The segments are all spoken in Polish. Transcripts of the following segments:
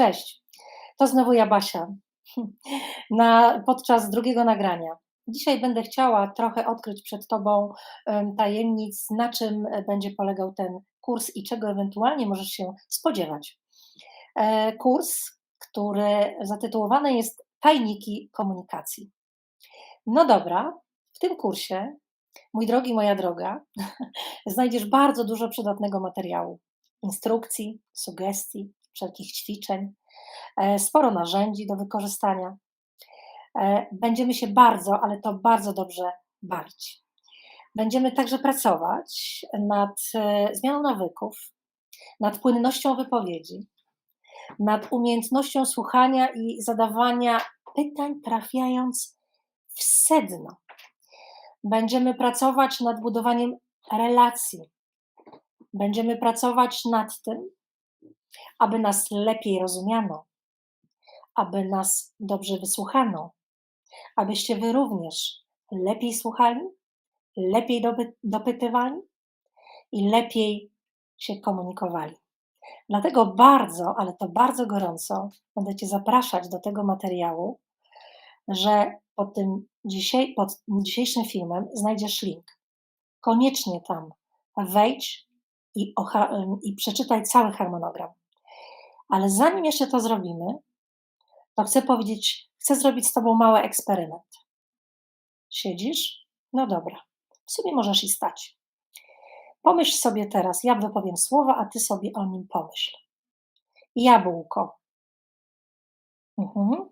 Cześć, to znowu ja, Basia. Na, podczas drugiego nagrania. Dzisiaj będę chciała trochę odkryć przed Tobą em, tajemnic, na czym e, będzie polegał ten kurs i czego ewentualnie możesz się spodziewać. E, Kurs, który zatytułowany jest Tajniki komunikacji. No dobra, w tym kursie, mój drogi, moja droga, znajdziesz bardzo dużo przydatnego materiału, instrukcji, sugestii, wszelkich ćwiczeń, e, sporo narzędzi do wykorzystania. E, Będziemy się bardzo, ale to bardzo dobrze bawić. Będziemy także pracować nad e, zmianą nawyków, nad płynnością wypowiedzi, nad umiejętnością słuchania i zadawania pytań, trafiając w sedno. Będziemy pracować nad budowaniem relacji. Będziemy pracować nad tym, aby nas lepiej rozumiano, aby nas dobrze wysłuchano, abyście wy również lepiej słuchali, lepiej dopytywali i lepiej się komunikowali. Dlatego bardzo, ale to bardzo gorąco będę Cię zapraszać do tego materiału, że pod tym dzisiaj, pod dzisiejszym filmem znajdziesz link. Koniecznie tam wejdź i, i przeczytaj cały harmonogram. Ale zanim jeszcze to zrobimy, to chcę powiedzieć, chcę zrobić z Tobą mały eksperyment. Siedzisz? No dobra. W sumie możesz i stać. Pomyśl sobie teraz, ja wypowiem słowo, a Ty sobie o nim pomyśl. Jabłko. Mhm.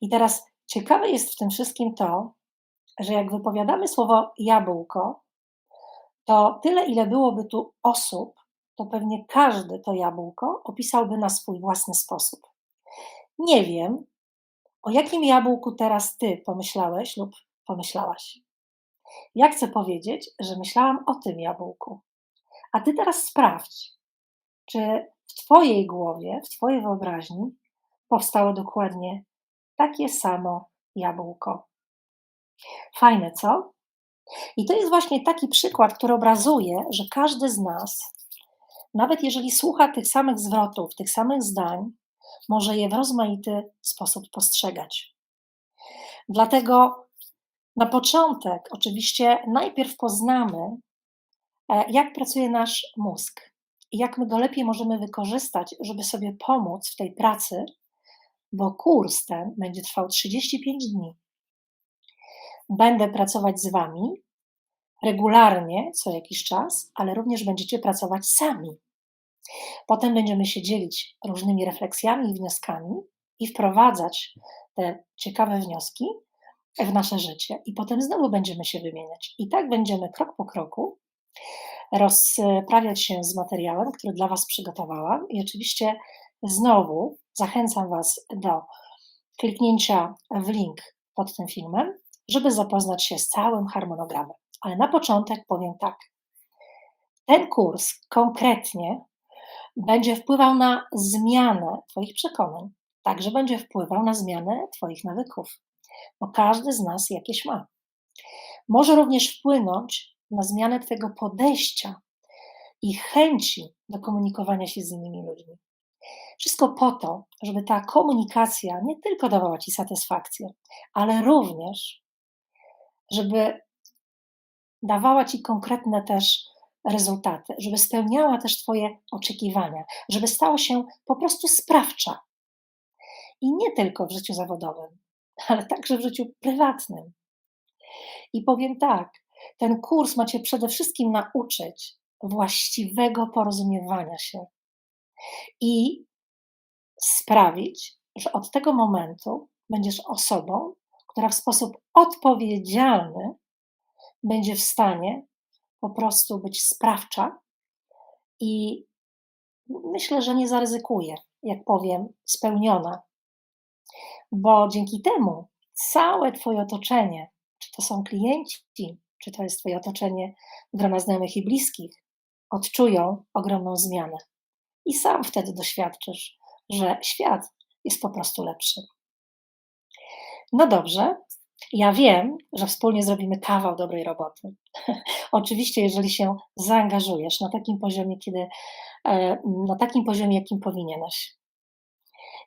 I teraz ciekawe jest w tym wszystkim to, że jak wypowiadamy słowo jabłko, to tyle, ile byłoby tu osób, to pewnie każdy to jabłko opisałby na swój własny sposób. Nie wiem, o jakim jabłku teraz ty pomyślałeś lub pomyślałaś. Ja chcę powiedzieć, że myślałam o tym jabłku. A ty teraz sprawdź, czy w twojej głowie, w twojej wyobraźni powstało dokładnie takie samo jabłko. Fajne, co? I to jest właśnie taki przykład, który obrazuje, że każdy z nas, nawet jeżeli słucha tych samych zwrotów, tych samych zdań, może je w rozmaity sposób postrzegać. Dlatego na początek, oczywiście, najpierw poznamy, e, jak pracuje nasz mózg i jak my go lepiej możemy wykorzystać, żeby sobie pomóc w tej pracy, bo kurs ten będzie trwał 35 dni. Będę pracować z Wami regularnie, co jakiś czas, ale również będziecie pracować sami. Potem będziemy się dzielić różnymi refleksjami i wnioskami i wprowadzać te ciekawe wnioski w nasze życie, i potem znowu będziemy się wymieniać. I tak będziemy krok po kroku rozprawiać się z materiałem, który dla Was przygotowałam. I oczywiście znowu zachęcam Was do kliknięcia w link pod tym filmem, żeby zapoznać się z całym harmonogramem. Ale na początek powiem tak. Ten kurs konkretnie będzie wpływał na zmianę Twoich przekonań, także będzie wpływał na zmianę Twoich nawyków, bo każdy z nas jakieś ma. Może również wpłynąć na zmianę Twojego podejścia i chęci do komunikowania się z innymi ludźmi. Wszystko po to, żeby ta komunikacja nie tylko dawała Ci satysfakcję, ale również, żeby dawała Ci konkretne też rezultaty, żeby spełniała też Twoje oczekiwania, żeby stała się po prostu sprawcza. I nie tylko w życiu zawodowym, ale także w życiu prywatnym. I powiem tak, ten kurs ma Cię przede wszystkim nauczyć właściwego porozumiewania się i sprawić, że od tego momentu będziesz osobą, która w sposób odpowiedzialny będzie w stanie po prostu być sprawcza i myślę, że nie zaryzykuje, jak powiem, spełniona, bo dzięki temu całe Twoje otoczenie, czy to są klienci, czy to jest Twoje otoczenie grona znajomych i bliskich, odczują ogromną zmianę. I sam wtedy doświadczysz, że świat jest po prostu lepszy. No dobrze, ja wiem, że wspólnie zrobimy kawał dobrej roboty. Oczywiście, jeżeli się zaangażujesz na takim poziomie, kiedy, e, na takim poziomie, jakim powinieneś.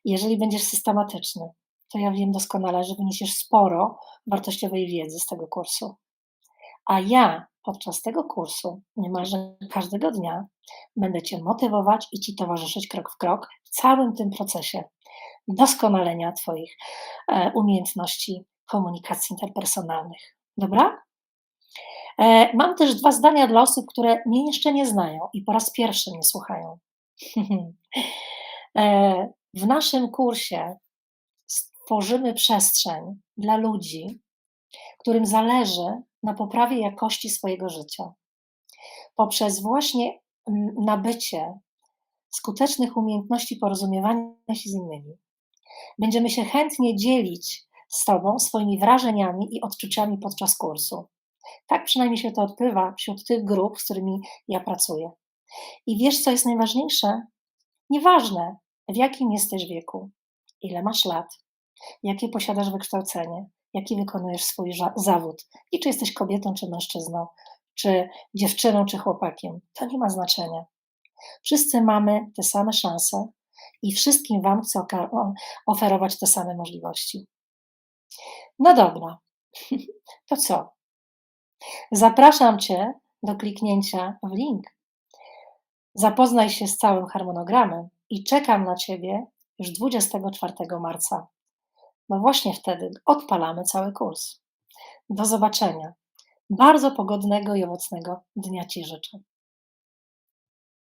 Jeżeli będziesz systematyczny, to ja wiem doskonale, że wyniesiesz sporo wartościowej wiedzy z tego kursu. A ja podczas tego kursu, niemalże każdego dnia, będę Cię motywować i Ci towarzyszyć krok w krok w całym tym procesie doskonalenia Twoich e, umiejętności komunikacji interpersonalnych. Dobra? E, mam też dwa zdania dla osób, które mnie jeszcze nie znają i po raz pierwszy mnie słuchają. E, w naszym kursie stworzymy przestrzeń dla ludzi, którym zależy na poprawie jakości swojego życia. Poprzez właśnie nabycie skutecznych umiejętności porozumiewania się z innymi. Będziemy się chętnie dzielić z Tobą swoimi wrażeniami i odczuciami podczas kursu. Tak przynajmniej się to odbywa wśród tych grup, z którymi ja pracuję. I wiesz, co jest najważniejsze? Nieważne, w jakim jesteś wieku, ile masz lat, jakie posiadasz wykształcenie, jaki wykonujesz swój zawód i czy jesteś kobietą, czy mężczyzną, czy dziewczyną, czy chłopakiem. To nie ma znaczenia. Wszyscy mamy te same szanse i wszystkim Wam chcę oferować te same możliwości. No dobra, to co? Zapraszam Cię do kliknięcia w link. Zapoznaj się z całym harmonogramem i czekam na Ciebie już 24 marca, bo właśnie wtedy odpalamy cały kurs. Do zobaczenia. Bardzo pogodnego i owocnego dnia Ci życzę.